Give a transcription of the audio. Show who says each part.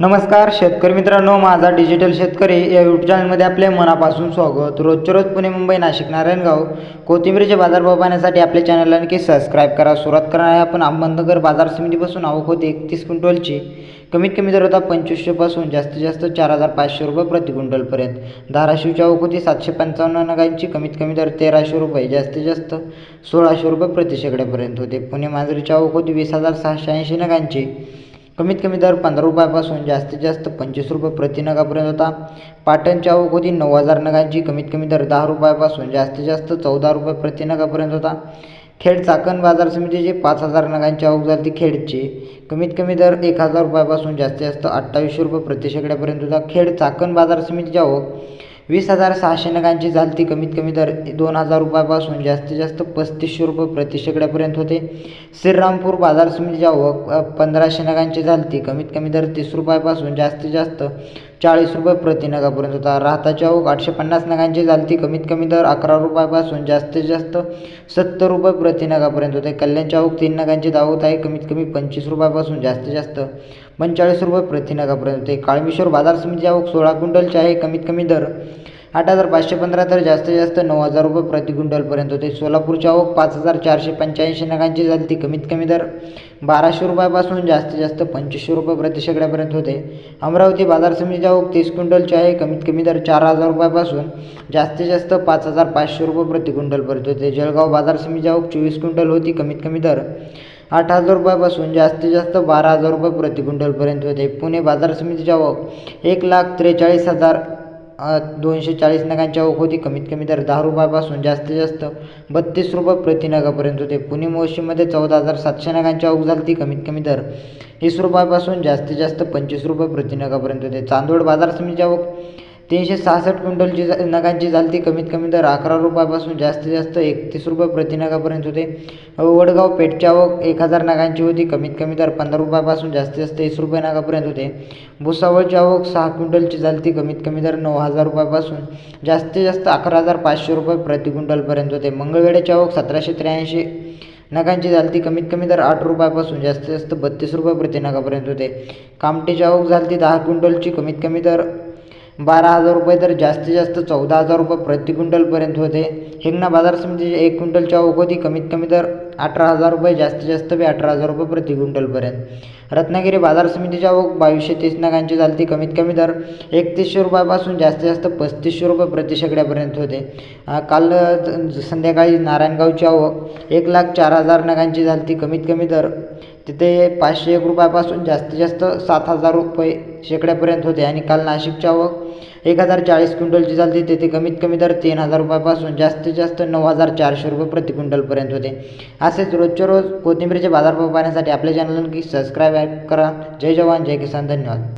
Speaker 1: नमस्कार शेतकरी मित्रांनो माझा डिजिटल शेतकरी या यूट्यूब चॅनलमध्ये आपले मनापासून स्वागत. रोजच्या रोज पुणे मुंबई नाशिक नारायणगाव कोथिंबीरीचे बाजारभाव पाहण्यासाठी आपल्या चॅनलला नक्की सबस्क्राईब करा. सुरुवात करणार आहे आपण अहमदनगर बाजार समितीपासून. आवक होती एकतीस क्विंटलची. कमीत कमी दर होता पंचवीसशेपासून जास्तीत जास्त चार हजार पाचशे रुपये प्रति क्विंटलपर्यंत धाराशिवची आवक होती सातशे पंचावन्न नगांची. कमीत कमी दर तेराशे रुपये. जास्तीत जास्त सोळाशे रुपये प्रति शेकड्यापर्यंत होते. पुणे मांजरीची आवक होती वीस हजार सहाशे ऐंशी नगांची. कमीत कमी दर पंधरा रुपयापासून जास्तीत जास्त पंचवीस रुपये प्रति नगापर्यंत होता. पाटणच्या आवक होती नऊ हजार नगांची कमीत कमी दर दहा रुपयापासून जास्तीत जास्त चौदा रुपये प्रति नगापर्यंत होता. खेड चाकण बाजार समितीचे पाच हजार नगांची आवक झाली ती खेडची. कमीत कमी दर एक हजार रुपयापासून जास्तीत जास्त अठ्ठावीसशे रुपये प्रति शेकड्यापर्यंत होता. खेड चाकण बाजार समितीची आवक वीस हजार सहाशे नगांची झालती कमीत कमी दर दोन हजार रुपयापासून जास्तीत जास्त पस्तीसशे रुपये प्रति शेकड्यापर्यंत होते. श्रीरामपूर बाजार समितीच्या व पंधराशे नगांची झालती कमीत कमी दर तीस रुपयापासून जास्तीत जास्त चाळीस रुपये प्रति नगापर्यंत होता. राहताची आवक आठशे पन्नास नगांची झालती कमीत कमी दर अकरा रुपयापासून जास्तीत जास्त सत्तर रुपये प्रति नगापर्यंत होते. कल्याणच्या आवक तीन नगांची दावत आहे कमीत कमी पंचवीस रुपयापासून जास्तीत जास्त पंचेचाळीस रुपये प्रति नगापर्यंत होते. काळमेश्वर बाजार समितीच्या आवक सोळा क्विंटलची आहे कमीत कमी दर आठ हजार पाचशे पंधरा तर जास्तीत जास्त नऊ हजार रुपये प्रति क्विंटलपर्यंत होते. सोलापूरची आवक पाच हजार चारशे पंच्याऐंशी नगांची झाली ती कमीत कमी दर बाराशे रुपयापासून जास्तीत जास्त पंचवीसशे रुपये प्रति शेकड्यापर्यंत होते. अमरावती बाजार समितीची आवक तीस क्विंटलची आहे. कमीत कमी दर चार हजार रुपयापासून जास्तीत जास्त पाच हजार पाचशे रुपये प्रति क्विंटलपर्यंत होते. जळगाव बाजार समितीची आवक चोवीस क्विंटल होती. कमीत कमी दर आठ हजार रुपयापासून जास्तीत जास्त बारा हजार रुपये प्रति क्विंटलपर्यंत होते. पुणे बाजार समितीची आवक एक लाख त्रेचाळीस हजार दोनशे चाळीस नगांची आवक होती कमीत कमी दर दहा रुपयापासून जास्तीत जास्त बत्तीस रुपये प्रति नगापर्यंत होते. पुणे मोशीमध्ये चौदा हजार सातशे नगांच्या ओघ झाली कमीत कमी दर वीस रुपयापासून जास्तीत जास्त पंचवीस रुपये प्रति नगापर्यंत होते. चांदोड बाजार समितीच्या ओघ तीनशे सहासष्ट क्विंटलची जा- नगांची झाली ती कमीत कमी दर अकरा रुपयापासून जास्तीत जास्त एकतीस रुपये प्रतिनगापर्यंत होते. वडगाव पेठची आवक एक हजार नगांची होती. कमीत कमी दर पंधरा रुपयापासून जास्तीत जास्त तीस रुपये नगापर्यंत होते. भुसावळची आवक सहा क्विंटलची झाली ती कमीत कमी दर नऊ हजार रुपयापासून जास्तीत जास्त अकरा हजार पाचशे रुपये प्रति क्विंटलपर्यंत होते. मंगळवेड्याची आवक सतराशे त्र्याऐंशी नगांची झाली ती कमीत कमी दर आठ रुपयापासून जास्तीत जास्त बत्तीस रुपये प्रति नगापर्यंत होते. कामटीची आवक झाली ती दहा क्विंटलची. कमीत कमी दर बारा हजार रुपये तर जास्तीत जास्त चौदा हजार रुपये प्रति क्विंटलपर्यंत होते. हिंगणा बाजार समितीचे एक क्विंटलच्या आवक होती कमीत कमी दर अठरा हजार रुपये जास्तीत जास्त बी अठरा हजार रुपये प्रति क्विंटलपर्यंत रत्नागिरी बाजार समितीची आवक बावीसशे तीस नगांची झालती कमीत कमी दर एकतीसशे रुपयापासून जास्तीत जास्त पस्तीसशे रुपये प्रति शेकड्यापर्यंत होते. काल संध्याकाळी नारायणगावची आवक एक लाख चार हजार नगांची झालती कमीत कमी दर तिथे पाचशे एक रुपयापासून जास्तीत जास्त सात हजार रुपये शेकड्यापर्यंत होते. आणि काल नाशिकच्या व एक हजार चाळीस क्विंटलची झाली तिथे कमीत कमी दर तीन हजार रुपयापासून जास्तीत जास्त नऊ हजार चारशे रुपये प्रति क्विंटलपर्यंत होते. असेच रोजच्या रोज कोथिंबीरचे बाजारभाव पाहण्यासाठी आपल्या चॅनल नक्की सबस्क्राईब करा. जय जवान जय किसान धन्यवाद.